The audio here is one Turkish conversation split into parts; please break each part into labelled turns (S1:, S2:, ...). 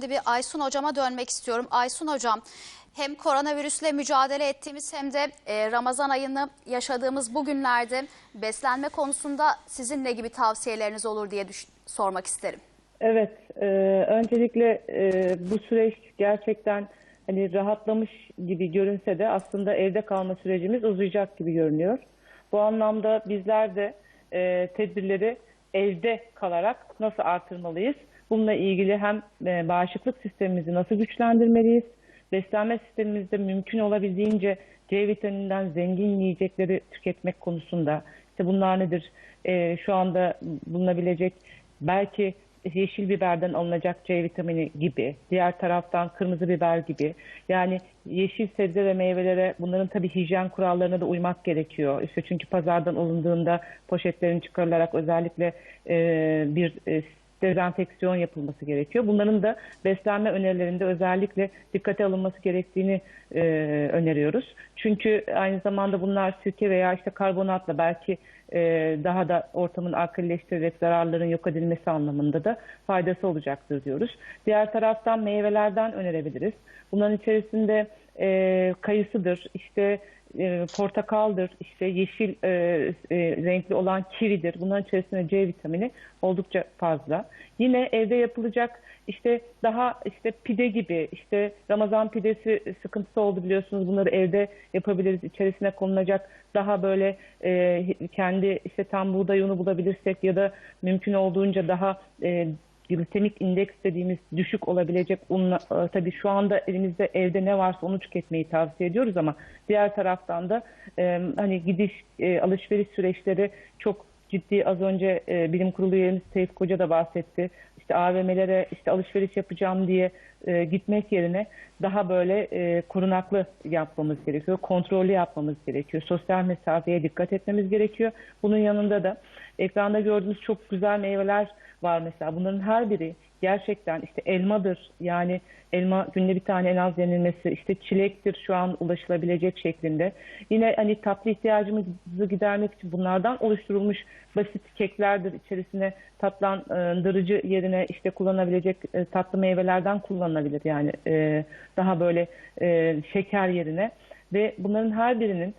S1: şimdi bir Aysun hocama dönmek istiyorum. Aysun hocam hem koronavirüsle mücadele ettiğimiz hem de e, Ramazan ayını yaşadığımız bu günlerde beslenme konusunda sizin ne gibi tavsiyeleriniz olur diye sormak isterim.
S2: Evet, e, öncelikle e, bu süreç gerçekten hani rahatlamış gibi görünse de aslında evde kalma sürecimiz uzayacak gibi görünüyor. Bu anlamda bizler de e, tedbirleri evde kalarak nasıl artırmalıyız? Bununla ilgili hem e, bağışıklık sistemimizi nasıl güçlendirmeliyiz? Beslenme sistemimizde mümkün olabildiğince C vitamininden zengin yiyecekleri tüketmek konusunda. İşte bunlar nedir? E, şu anda bulunabilecek belki yeşil biberden alınacak C vitamini gibi, diğer taraftan kırmızı biber gibi. Yani yeşil sebze ve meyvelere bunların tabii hijyen kurallarına da uymak gerekiyor. İşte çünkü pazardan alındığında poşetlerin çıkarılarak özellikle e, bir e, dezenfeksiyon yapılması gerekiyor. Bunların da beslenme önerilerinde özellikle dikkate alınması gerektiğini e, öneriyoruz. Çünkü aynı zamanda bunlar sirke veya işte karbonatla belki e, daha da ortamın alkalileştirerek zararların yok edilmesi anlamında da faydası olacaktır diyoruz. Diğer taraftan meyvelerden önerebiliriz. Bunların içerisinde e, kayısıdır, işte e, portakaldır, işte yeşil e, e, renkli olan kividir. Bunların içerisinde C vitamini oldukça fazla. Yine evde yapılacak işte daha işte pide gibi işte Ramazan pidesi sıkıntısı oldu biliyorsunuz. Bunları evde yapabiliriz. İçerisine konulacak daha böyle e, kendi işte tam buğday unu bulabilirsek ya da mümkün olduğunca daha e, glisemik indeks dediğimiz düşük olabilecek unla e, tabii şu anda elimizde evde ne varsa onu tüketmeyi tavsiye ediyoruz ama diğer taraftan da e, hani gidiş e, alışveriş süreçleri çok ciddi az önce e, bilim kurulu üyemiz Seyf Koca da bahsetti. İşte AVM'lere işte alışveriş yapacağım diye e, gitmek yerine daha böyle e, korunaklı yapmamız gerekiyor. Kontrollü yapmamız gerekiyor. Sosyal mesafeye dikkat etmemiz gerekiyor. Bunun yanında da ekranda gördüğünüz çok güzel meyveler var mesela. Bunların her biri gerçekten işte elmadır. Yani elma günde bir tane en az yenilmesi, işte çilektir şu an ulaşılabilecek şeklinde. Yine hani tatlı ihtiyacımızı gidermek için bunlardan oluşturulmuş basit keklerdir. İçerisine tatlandırıcı yerine işte kullanabilecek e, tatlı meyvelerden kullanılabilir. Yani e, daha böyle e, şeker yerine ve bunların her birinin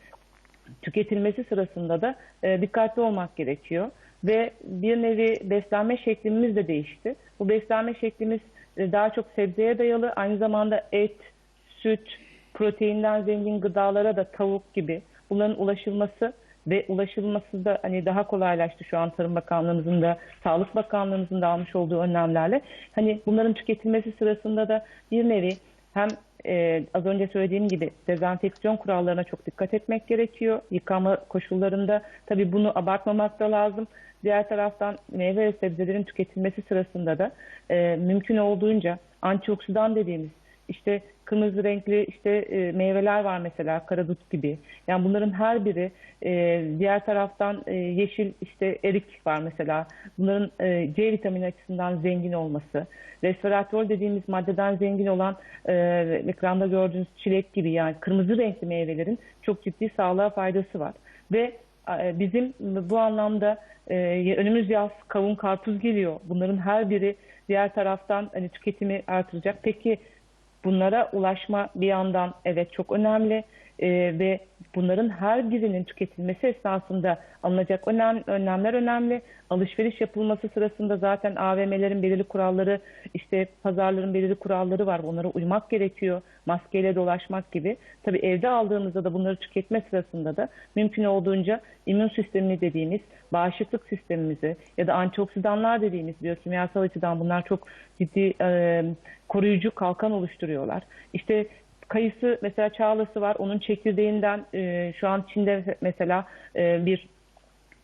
S2: tüketilmesi sırasında da dikkatli olmak gerekiyor. Ve bir nevi beslenme şeklimiz de değişti. Bu beslenme şeklimiz e, daha çok sebzeye dayalı, aynı zamanda et, süt, proteinden zengin gıdalara da tavuk gibi bunların ulaşılması ve ulaşılması da hani daha kolaylaştı şu an Tarım Bakanlığımızın da Sağlık Bakanlığımızın da almış olduğu önlemlerle. Hani bunların tüketilmesi sırasında da bir nevi hem e, az önce söylediğim gibi dezenfeksiyon kurallarına çok dikkat etmek gerekiyor. Yıkama koşullarında tabii bunu abartmamak da lazım. Diğer taraftan meyve ve sebzelerin tüketilmesi sırasında da e, mümkün olduğunca antioksidan dediğimiz işte kırmızı renkli işte e, meyveler var mesela karadut gibi. Yani bunların her biri e, diğer taraftan e, yeşil işte erik var mesela. Bunların e, C vitamini açısından zengin olması. Resveratrol dediğimiz maddeden zengin olan e, ekranda gördüğünüz çilek gibi yani kırmızı renkli meyvelerin çok ciddi sağlığa faydası var. Ve e, bizim bu anlamda e, önümüz yaz kavun karpuz geliyor. Bunların her biri diğer taraftan hani tüketimi artıracak. Peki bunlara ulaşma bir yandan evet çok önemli e, ve bunların her birinin tüketilmesi esnasında alınacak önem, önlemler önemli. Alışveriş yapılması sırasında zaten AVM'lerin belirli kuralları, işte pazarların belirli kuralları var. Onlara uymak gerekiyor. Maskeyle dolaşmak gibi. Tabii evde aldığımızda da bunları tüketme sırasında da mümkün olduğunca immün sistemini dediğimiz bağışıklık sistemimizi ya da antioksidanlar dediğimiz biyokimyasal açıdan bunlar çok ciddi e, koruyucu kalkan oluşturuyorlar. İşte kayısı mesela çağlası var. Onun çekirdeğinden e, şu an Çin'de mesela e, bir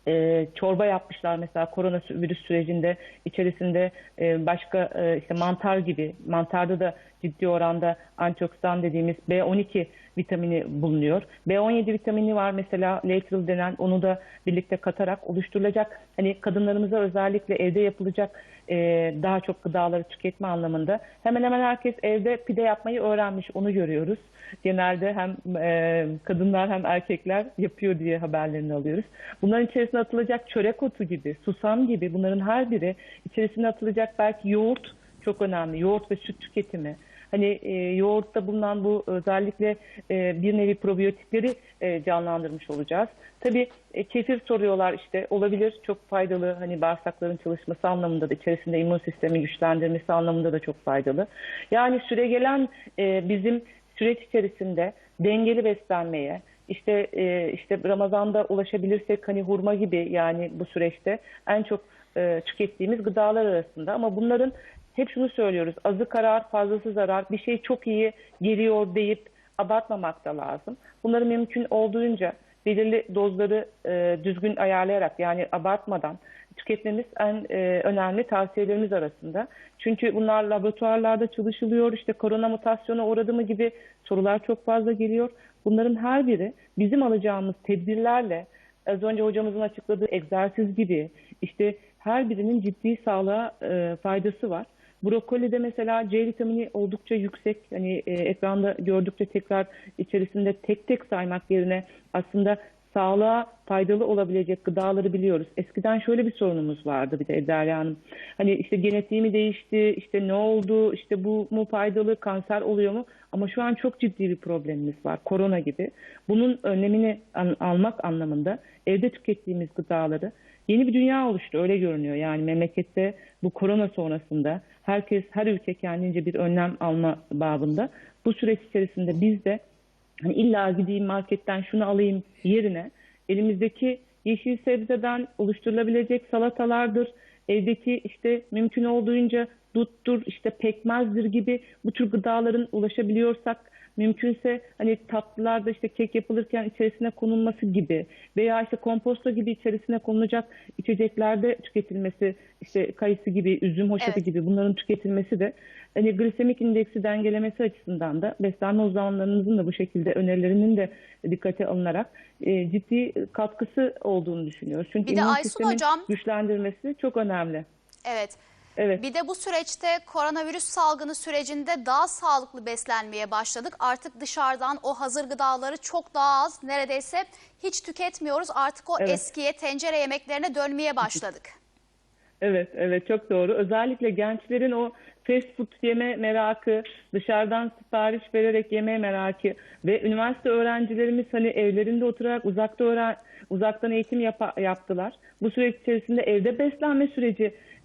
S2: e, çorba yapmışlar mesela koronavirüs sürecinde içerisinde e, başka e, işte mantar gibi mantarda da ciddi oranda antioksidan dediğimiz B12 vitamini bulunuyor. B17 vitamini var mesela Lateral denen onu da birlikte katarak oluşturulacak. Hani kadınlarımıza özellikle evde yapılacak e, daha çok gıdaları tüketme anlamında hemen hemen herkes evde pide yapmayı öğrenmiş onu görüyoruz. Genelde hem e, kadınlar hem erkekler yapıyor diye haberlerini alıyoruz. Bunların içerisine atılacak çörek otu gibi, susam gibi bunların her biri içerisine atılacak belki yoğurt çok önemli. Yoğurt ve süt tüketimi. Hani e, yoğurtta bulunan bu özellikle e, bir nevi probiyotikleri e, canlandırmış olacağız. Tabii e, kefir soruyorlar işte olabilir çok faydalı hani bağırsakların çalışması anlamında da içerisinde immün sistemi güçlendirmesi anlamında da çok faydalı. Yani süregelen e, bizim süreç içerisinde dengeli beslenmeye işte e, işte Ramazan'da ulaşabilirsek hani hurma gibi yani bu süreçte en çok e, tükettiğimiz gıdalar arasında ama bunların hep şunu söylüyoruz. Azı karar, fazlası zarar. Bir şey çok iyi geliyor deyip abartmamak da lazım. Bunları mümkün olduğunca belirli dozları e, düzgün ayarlayarak yani abartmadan tüketmemiz en e, önemli tavsiyelerimiz arasında. Çünkü bunlar laboratuvarlarda çalışılıyor. İşte korona mutasyona uğradı mı gibi sorular çok fazla geliyor. Bunların her biri bizim alacağımız tedbirlerle az önce hocamızın açıkladığı egzersiz gibi işte her birinin ciddi sağlığa e, faydası var. Brokolide mesela C vitamini oldukça yüksek. Hani e, ekranda gördükçe tekrar içerisinde tek tek saymak yerine aslında sağlığa faydalı olabilecek gıdaları biliyoruz. Eskiden şöyle bir sorunumuz vardı bir de Derya Hanım. Hani işte genetiği mi değişti, işte ne oldu, işte bu mu faydalı, kanser oluyor mu? Ama şu an çok ciddi bir problemimiz var, korona gibi. Bunun önlemini an- almak anlamında evde tükettiğimiz gıdaları yeni bir dünya oluştu öyle görünüyor. Yani memlekette bu korona sonrasında herkes, her ülke kendince bir önlem alma babında. Bu süreç içerisinde biz de hani illa gideyim marketten şunu alayım yerine elimizdeki yeşil sebzeden oluşturulabilecek salatalardır, evdeki işte mümkün olduğunca duttur, işte pekmezdir gibi bu tür gıdaların ulaşabiliyorsak mümkünse hani tatlılarda işte kek yapılırken içerisine konulması gibi veya işte komposto gibi içerisine konulacak içeceklerde tüketilmesi işte kayısı gibi, üzüm hoşafı
S1: Evet.
S2: gibi bunların tüketilmesi de hani glisemik indeksi dengelemesi açısından da beslenme uzmanlarımızın da bu şekilde önerilerinin de dikkate alınarak e, ciddi katkısı olduğunu düşünüyoruz. Çünkü
S1: Bir de Aysun hocam-
S2: güçlendirmesi çok önemli.
S1: Evet.
S2: Evet.
S1: Bir de bu süreçte koronavirüs salgını sürecinde daha sağlıklı beslenmeye başladık. Artık dışarıdan o hazır gıdaları çok daha az, neredeyse hiç tüketmiyoruz. Artık o
S2: Evet.
S1: eskiye tencere yemeklerine dönmeye başladık.
S2: Evet, evet çok doğru. Özellikle gençlerin o fast food yeme merakı, dışarıdan sipariş vererek yeme merakı ve üniversite öğrencilerimiz hani evlerinde oturarak uzakta öğren uzaktan eğitim yapa- yaptılar. Bu süreç içerisinde evde beslenme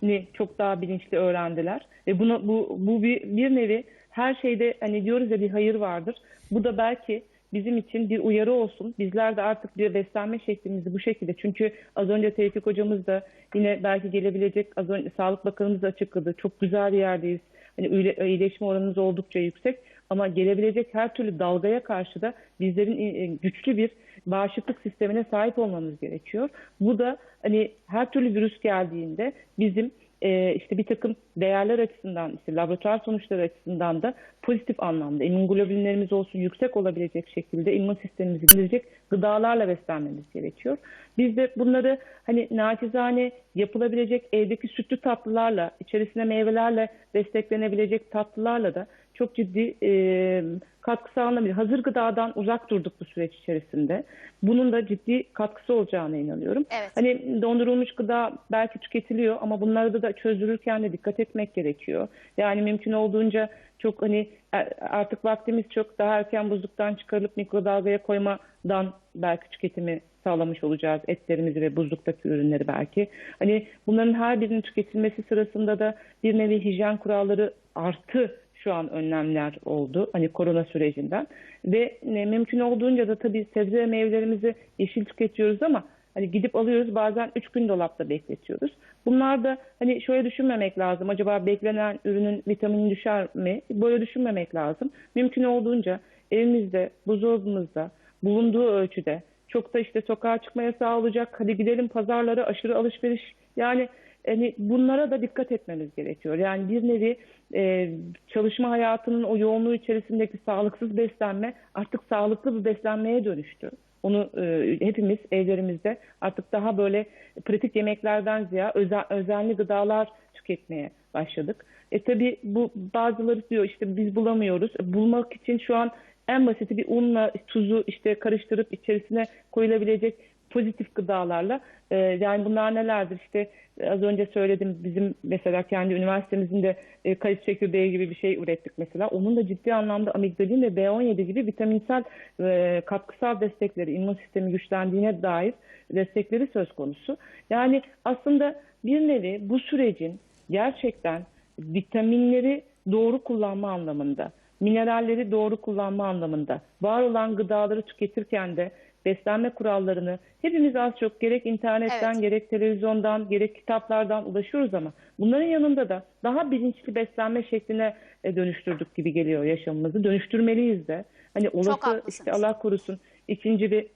S2: sürecini çok daha bilinçli öğrendiler. Ve bunu bu bu bir, bir nevi her şeyde hani diyoruz ya bir hayır vardır. Bu da belki bizim için bir uyarı olsun. Bizler de artık bir beslenme şeklimizi bu şekilde. Çünkü az önce Tevfik hocamız da yine belki gelebilecek az önce Sağlık Bakanımız açıkladı. Çok güzel bir yerdeyiz. Hani iyileşme oranımız oldukça yüksek. Ama gelebilecek her türlü dalgaya karşı da bizlerin e, güçlü bir bağışıklık sistemine sahip olmamız gerekiyor. Bu da hani her türlü virüs geldiğinde bizim e, işte bir takım değerler açısından, işte laboratuvar sonuçları açısından da pozitif anlamda immünoglobinlerimiz olsun yüksek olabilecek şekilde immün sistemimizi geliştirecek gıdalarla beslenmemiz gerekiyor. Biz de bunları hani naçizane yapılabilecek evdeki sütlü tatlılarla, içerisine meyvelerle desteklenebilecek tatlılarla da çok ciddi e, katkı sağlanabilir. Hazır gıdadan uzak durduk bu süreç içerisinde. Bunun da ciddi katkısı olacağına inanıyorum.
S1: Evet.
S2: Hani dondurulmuş gıda belki tüketiliyor ama bunları da çözdürürken de dikkat etmek gerekiyor. Yani mümkün olduğunca çok hani e, artık vaktimiz çok daha erken buzluktan çıkarılıp mikrodalgaya koymadan belki tüketimi sağlamış olacağız. Etlerimizi ve buzluktaki ürünleri belki. Hani bunların her birinin tüketilmesi sırasında da bir nevi hijyen kuralları artı şu an önlemler oldu hani korona sürecinden ve ne, mümkün olduğunca da tabii sebze ve meyvelerimizi yeşil tüketiyoruz ama hani gidip alıyoruz bazen 3 gün dolapta bekletiyoruz. Bunlar da hani şöyle düşünmemek lazım acaba beklenen ürünün vitamini düşer mi? Böyle düşünmemek lazım. Mümkün olduğunca evimizde, buzdolabımızda bulunduğu ölçüde çok da işte sokağa çıkma yasağı olacak. Hadi gidelim pazarlara aşırı alışveriş. Yani hani bunlara da dikkat etmemiz gerekiyor. Yani bir nevi e, çalışma hayatının o yoğunluğu içerisindeki sağlıksız beslenme artık sağlıklı bir beslenmeye dönüştü. Onu e, hepimiz evlerimizde artık daha böyle pratik yemeklerden ziyade özel, özenli gıdalar tüketmeye başladık. E tabi bu bazıları diyor işte biz bulamıyoruz. Bulmak için şu an en basiti bir unla tuzu işte karıştırıp içerisine koyulabilecek pozitif gıdalarla e, yani bunlar nelerdir işte e, az önce söyledim bizim mesela kendi üniversitemizin de e, kayısı çekirdeği gibi bir şey ürettik mesela. Onun da ciddi anlamda amigdalin ve B17 gibi vitaminsel e, katkısal destekleri immün sistemi güçlendiğine dair destekleri söz konusu. Yani aslında bir nevi bu sürecin gerçekten vitaminleri doğru kullanma anlamında, mineralleri doğru kullanma anlamında, var olan gıdaları tüketirken de beslenme kurallarını hepimiz az çok gerek internetten,
S1: Evet.
S2: gerek televizyondan, gerek kitaplardan ulaşıyoruz ama bunların yanında da daha bilinçli beslenme şekline e, dönüştürdük gibi geliyor yaşamımızı. Dönüştürmeliyiz de. Hani olası işte Allah korusun ikinci bir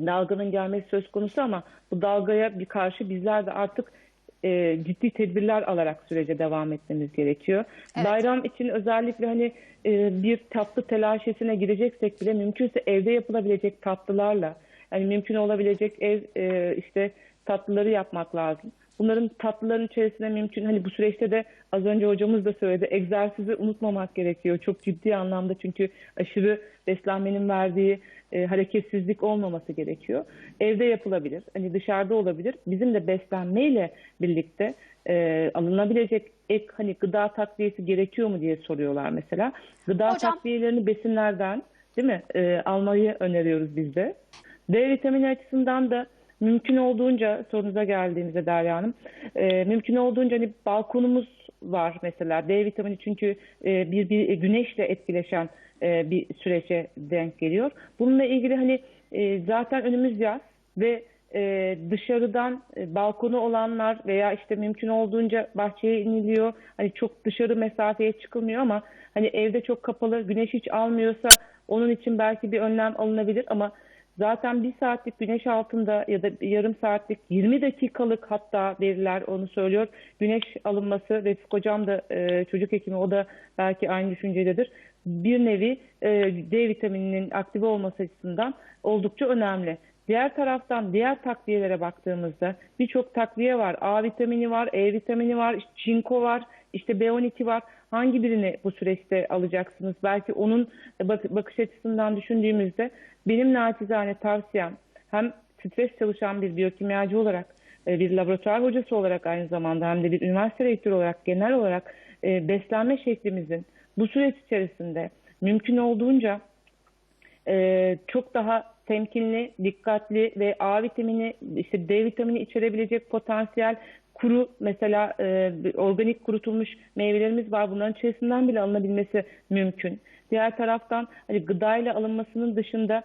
S2: dalganın gelmesi söz konusu ama bu dalgaya bir karşı bizler de artık e, ciddi tedbirler alarak sürece devam etmemiz gerekiyor.
S1: Evet.
S2: Bayram için özellikle hani e, bir tatlı telaşesine gireceksek bile mümkünse evde yapılabilecek tatlılarla yani mümkün olabilecek ev e, işte tatlıları yapmak lazım. Bunların tatlıların içerisine mümkün hani bu süreçte de az önce hocamız da söyledi egzersizi unutmamak gerekiyor. Çok ciddi anlamda çünkü aşırı beslenmenin verdiği e, hareketsizlik olmaması gerekiyor. Evde yapılabilir, hani dışarıda olabilir. Bizim de beslenmeyle birlikte e, alınabilecek ek hani gıda takviyesi gerekiyor mu diye soruyorlar mesela. Gıda
S1: Hocam-
S2: takviyelerini besinlerden değil mi e, almayı öneriyoruz biz de. D vitamini açısından da mümkün olduğunca sorunuza geldiğimizde Derya Hanım e, mümkün olduğunca hani balkonumuz var mesela D vitamini çünkü e, bir, bir güneşle etkileşen e, bir sürece denk geliyor. Bununla ilgili hani e, zaten önümüz yaz ve e, dışarıdan e, balkonu olanlar veya işte mümkün olduğunca bahçeye iniliyor. Hani çok dışarı mesafeye çıkılmıyor ama hani evde çok kapalı güneş hiç almıyorsa onun için belki bir önlem alınabilir ama zaten bir saatlik güneş altında ya da yarım saatlik 20 dakikalık hatta veriler onu söylüyor. Güneş alınması Refik Hocam da e, çocuk hekimi o da belki aynı düşüncededir. Bir nevi e, D vitamininin aktive olması açısından oldukça önemli. Diğer taraftan diğer takviyelere baktığımızda birçok takviye var. A vitamini var, E vitamini var, çinko var, işte B12 var. Hangi birini bu süreçte alacaksınız? Belki onun bak- bakış açısından düşündüğümüzde benim naçizane tavsiyem hem stres çalışan bir biyokimyacı olarak, e, bir laboratuvar hocası olarak aynı zamanda hem de bir üniversite rektörü olarak genel olarak e, beslenme şeklimizin bu süreç içerisinde mümkün olduğunca e, çok daha temkinli, dikkatli ve A vitamini, işte D vitamini içerebilecek potansiyel kuru mesela e, organik kurutulmuş meyvelerimiz var. Bunların içerisinden bile alınabilmesi mümkün. Diğer taraftan hani gıdayla alınmasının dışında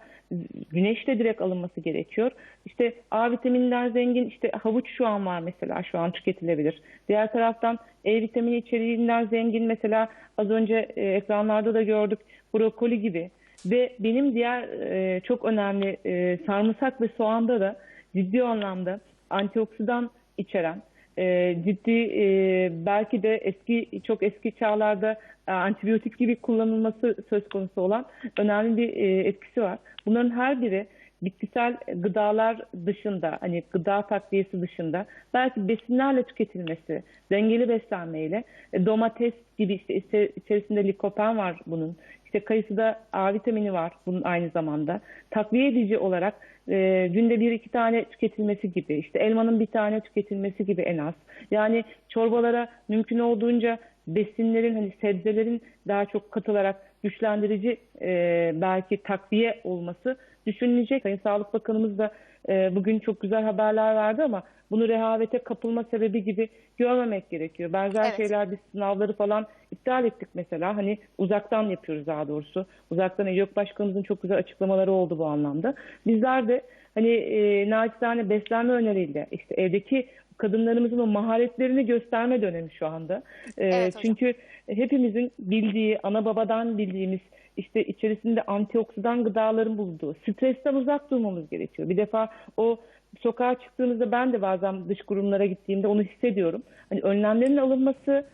S2: güneşle direkt alınması gerekiyor. İşte A vitamininden zengin işte havuç şu an var mesela şu an tüketilebilir. Diğer taraftan E vitamini içeriğinden zengin mesela az önce e, ekranlarda da gördük brokoli gibi. Ve benim diğer e, çok önemli e, sarımsak ve soğanda da ciddi anlamda antioksidan içeren, e, ciddi e, belki de eski çok eski çağlarda e, antibiyotik gibi kullanılması söz konusu olan önemli bir e, etkisi var. Bunların her biri bitkisel gıdalar dışında hani gıda takviyesi dışında belki besinlerle tüketilmesi, dengeli beslenmeyle e, domates gibi işte içe- içerisinde likopen var bunun. İşte kayısıda A vitamini var bunun aynı zamanda. Takviye edici olarak e, günde bir iki tane tüketilmesi gibi. işte elmanın bir tane tüketilmesi gibi en az. Yani çorbalara mümkün olduğunca besinlerin hani sebzelerin daha çok katılarak güçlendirici e, belki takviye olması düşünülecek. Sayın Sağlık Bakanımız da e, bugün çok güzel haberler verdi ama bunu rehavete kapılma sebebi gibi görmemek gerekiyor. Benzer
S1: Evet.
S2: şeyler biz sınavları falan iptal ettik mesela. Hani uzaktan yapıyoruz daha doğrusu. Uzaktan yok başkanımızın çok güzel açıklamaları oldu bu anlamda. Bizler de hani e, naçizane beslenme öneriyle işte evdeki kadınlarımızın o maharetlerini gösterme dönemi şu anda. E,
S1: Evet hocam.
S2: çünkü hepimizin bildiği, ana babadan bildiğimiz işte içerisinde antioksidan gıdaların bulunduğu, stresten uzak durmamız gerekiyor. Bir defa o sokağa çıktığımızda ben de bazen dış kurumlara gittiğimde onu hissediyorum. Hani önlemlerin alınması,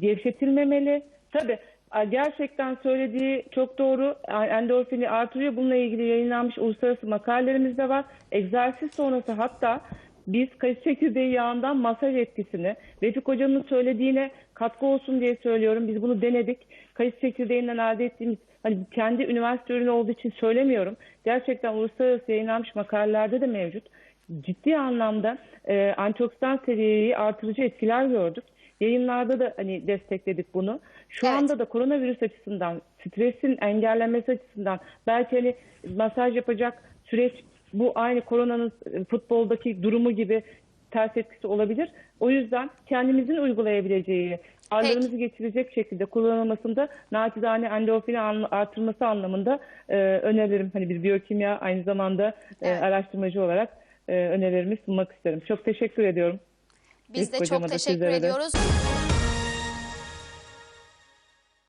S2: gevşetilmemeli. Tabii gerçekten söylediği çok doğru. Endorfini artırıyor. Bununla ilgili yayınlanmış uluslararası makalelerimiz de var. Egzersiz sonrası hatta biz kayısı çekirdeği yağından masaj etkisini Refik Hocam'ın söylediğine katkı olsun diye söylüyorum. Biz bunu denedik. Kayısı çekirdeğinden elde ettiğimiz hani kendi üniversite ürünü olduğu için söylemiyorum. Gerçekten uluslararası yayınlanmış makalelerde de mevcut. ciddi anlamda e, antioksidan seviyeyi artırıcı etkiler gördük. Yayınlarda da hani destekledik bunu. Şu
S1: Evet.
S2: anda da koronavirüs açısından, stresin engellenmesi açısından belki hani masaj yapacak süreç bu aynı koronanın e, futboldaki durumu gibi ters etkisi olabilir. O yüzden kendimizin uygulayabileceği, ağrılarımızı geçirecek şekilde kullanılmasında naçizane endorfini an- artırması anlamında e, öneririm. Hani bir biyokimya aynı zamanda e,
S1: Evet.
S2: araştırmacı olarak e, önerilerimi sunmak isterim. Çok teşekkür ediyorum.
S1: Biz de
S2: Elif
S1: çok teşekkür
S2: sizlere de.
S1: ediyoruz.